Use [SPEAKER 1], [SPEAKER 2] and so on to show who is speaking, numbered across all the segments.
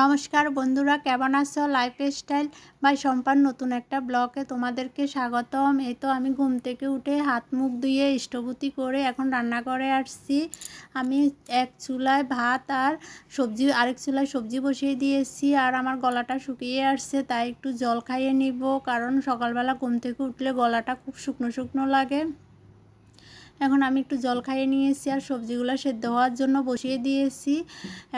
[SPEAKER 1] নমস্কার বন্ধুরা, কেমন আছো? লাইফ স্টাইল বাই সম্পান নতুন একটা ব্লগে তোমাদেরকে স্বাগতম। এই তো আমি ঘুম থেকে উঠে হাত মুখ ধুয়ে ইষ্টভূতি করে এখন রান্না করে আসছি। আমি এক চুলায় ভাত আর সবজি, আরেক চুলায় সবজি বসিয়ে দিয়েছি আর আমার গলাটা শুকিয়ে আসছে, তাই একটু জল খাইয়ে নিব। কারণ সকালবেলা ঘুম থেকে উঠলে গলাটা খুব শুকনো শুকনো লাগে। এখন আমি একটু জল খাইয়ে নিয়েছি আর সবজিগুলো সেদ্ধ হওয়ার জন্য বসিয়ে দিয়েছি।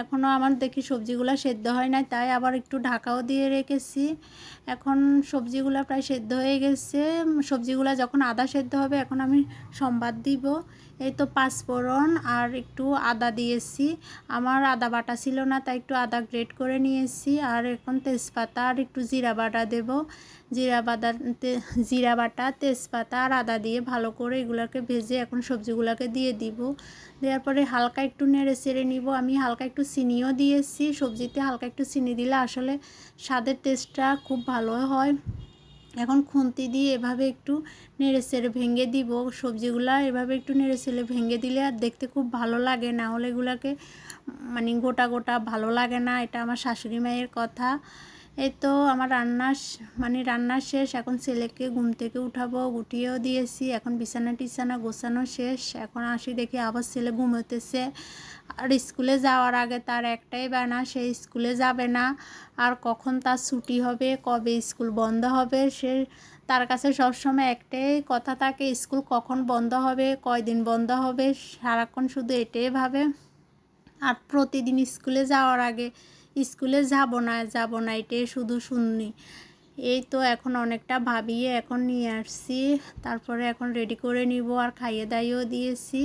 [SPEAKER 1] এখনও আমার দেখি সবজিগুলো সেদ্ধ হয় না তাই আবার একটু ঢাকাও দিয়ে রেখেছি। এখন সবজিগুলো প্রায় সেদ্ধ হয়ে গেছে। সবজিগুলো যখন আদা সেদ্ধ হবে, এখন আমি সম্বাদ দিব। এই তো পাঁচফোড়ন আর একটু আদা দিয়েছি। আমার আদা বাটা ছিল না, তাই একটু আদা গ্রেট করে নিয়েছি। আর এখন তেজপাতা আর একটু জিরা বাটা দেব। জিরা বাদা জিরা বাটা, তেজপাতা আর আদা দিয়ে ভালো করে এগুলোকে ভেজে এখন সবজিগুলোকে দিয়ে দিব। দেওয়ার পরে হালকা একটু নেড়ে চেড়ে নিব। আমি হালকা একটু চিনিও দিয়েছি। সবজিতে হালকা একটু চিনি দিলে আসলে স্বাদের টেস্টটা খুব ভালো হয়। এখন খুন্তি দিয়ে এভাবে একটু নেড়ে চেড়ে ভেঙে দিব। সবজিগুলা এভাবে একটু নেড়ে চেড়ে ভেঙে দিলে আর দেখতে খুব ভালো লাগে না। হলে এগুলাকে মানে গোটা গোটা ভালো লাগে না। এটা আমার শাশুড়ি মায়ের কথা। এই তো আমার রান্না মানে রান্না শেষ। এখন ছেলেকে ঘুম থেকে উঠাবো উঠিয়েও দিয়েছি। এখন বিছানা টিছানা গোছানো শেষ। এখন আসি দেখি আবার ছেলে ঘুমোতেছে আর স্কুলে যাওয়ার আগে তার একটাই বানা সে স্কুলে যাবে না। আর কখন তার ছুটি হবে, কবে স্কুল বন্ধ হবে, সে তার কাছে সবসময় একটাই কথা থাকে, স্কুল কখন বন্ধ হবে, কয়দিন বন্ধ হবে, সারাক্ষণ শুধু এটাই ভাবে। আর প্রতিদিন স্কুলে যাওয়ার আগে স্কুলে যাব না যাব না, এটাই শুধু শুননি। এই তো এখন অনেকটা ভাবিয়ে এখন নিয়ে আসছি, তারপরে এখন রেডি করে নিব আর খাইয়ে দাইয়েও দিয়েছি।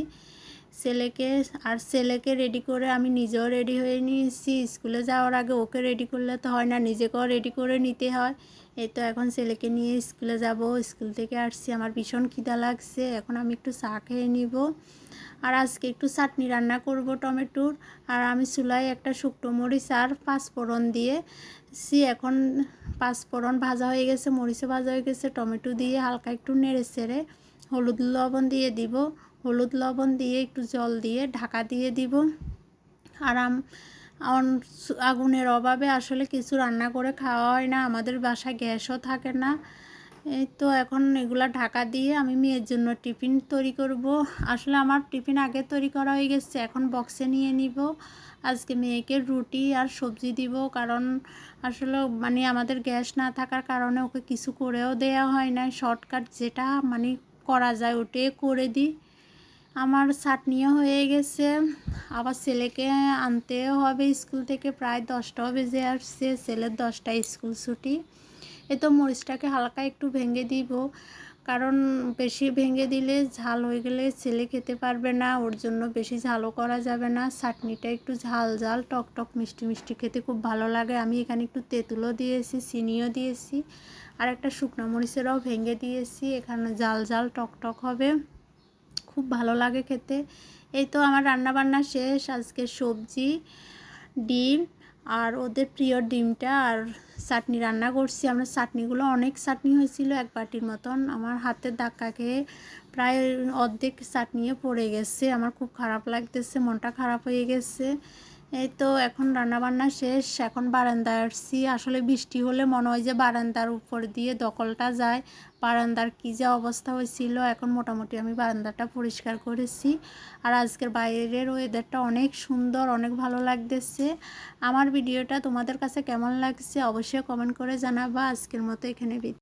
[SPEAKER 1] ছেলেকে, আর ছেলেকে রেডি করে আমি নিজেও রেডি হয়ে নিয়েছি। স্কুলে যাওয়ার আগে ওকে রেডি করলে তো হয় না, নিজেকেও রেডি করে নিতে হয়। এই তো এখন ছেলেকে নিয়ে স্কুলে যাব। স্কুল থেকে আসছি, আমার ভীষণ খিদা লাগছে, এখন আমি একটু চা খেয়ে নিব। আর আজকে একটু চাটনি রান্না করব টমেটোর। আর আমি চুলায় একটা শুকনো মরিচ আর পাঁচফোড়ন দিয়ে সি এখন পাঁচফোড়ন ভাজা হয়ে গেছে মরিচে ভাজা হয়ে গেছে, টমেটো দিয়ে হালকা একটু নেড়ে চেড়ে হলুদ লবণ দিয়ে দিব। হলুদ লবণ দিয়ে একটু জল দিয়ে ঢাকা দিয়ে দিব। আরাম আগুনের অভাবে আসলে কিছু রান্না করে খাওয়া হয় না, আমাদের বাসায় গ্যাসও থাকে না। এই তো এখন এগুলা ঢাকা দিয়ে আমি মেয়ের জন্য টিফিন তৈরি করব। আসলে আমার টিফিন আগে তৈরি করা হয়ে গেছে, এখন বক্সে নিয়ে নিব। আজকে মেয়েকে রুটি আর সবজি দিব, কারণ আসলে মানে আমাদের গ্যাস না থাকার কারণে ওকে কিছু করেও দেয়া হয় না শর্টকাট যেটা মানে করা যায় ওটাই করে দিই। আমার চাটনিও হয়ে গেছে। আবার ছেলেকে আনতেও হবে, স্কুল থেকে প্রায় দশটাও বেজে আসছে, ছেলের দশটায় স্কুল ছুটি। এ তো মরিচটাকে হালকা একটু ভেঙে দিব। কারণ বেশি ভেঙে দিলে ঝাল হয়ে গেলে ছেলে খেতে পারবে না, ওর জন্য বেশি ঝালও করা যাবে না। চাটনিটা একটু ঝাল ঝাল, টক টক, মিষ্টি মিষ্টি খেতে খুব ভালো লাগে। আমি এখানে একটু তেঁতুলও দিয়েছি, চিনিও দিয়েছি, আর একটা শুকনো মরিচেরাও ভেঙে দিয়েছি। এখানে জাল জাল টক টক হবে। খুব ভালো লাগে খেতে। এই তো আমার রান্না বান্না শেষ। আজকে সবজি, ডিম আর ওদের প্রিয় ডিমটা আর চাটনি রান্না করছি। আমরা চাটনিগুলো অনেক চাটনি হয়েছিল এক বাটির মতন। আমার হাতের ধাক্কা খেয়ে প্রায় অর্ধেক চাটনিয়ে পড়ে গেছে। আমার খুব খারাপ লাগতেছে, মনটা খারাপ হয়ে গেছে। এই তো এখন রান্নাবান্না শেষ, এখন বারান্দায় আসছি। আসলে বৃষ্টি হলে মনে হয় যে বারান্দার উপর দিয়ে দখলটা যায়। বারান্দার কী যে অবস্থা হয়েছিল, এখন মোটামুটি আমি বারান্দাটা পরিষ্কার করেছি। আর আজকের বাইরের ওয়েদারটা অনেক সুন্দর, অনেক ভালো লাগতেছে। আমার ভিডিওটা তোমাদের কাছে কেমন লাগছে অবশ্যই কমেন্ট করে জানাবা। আজকের মতো এখানে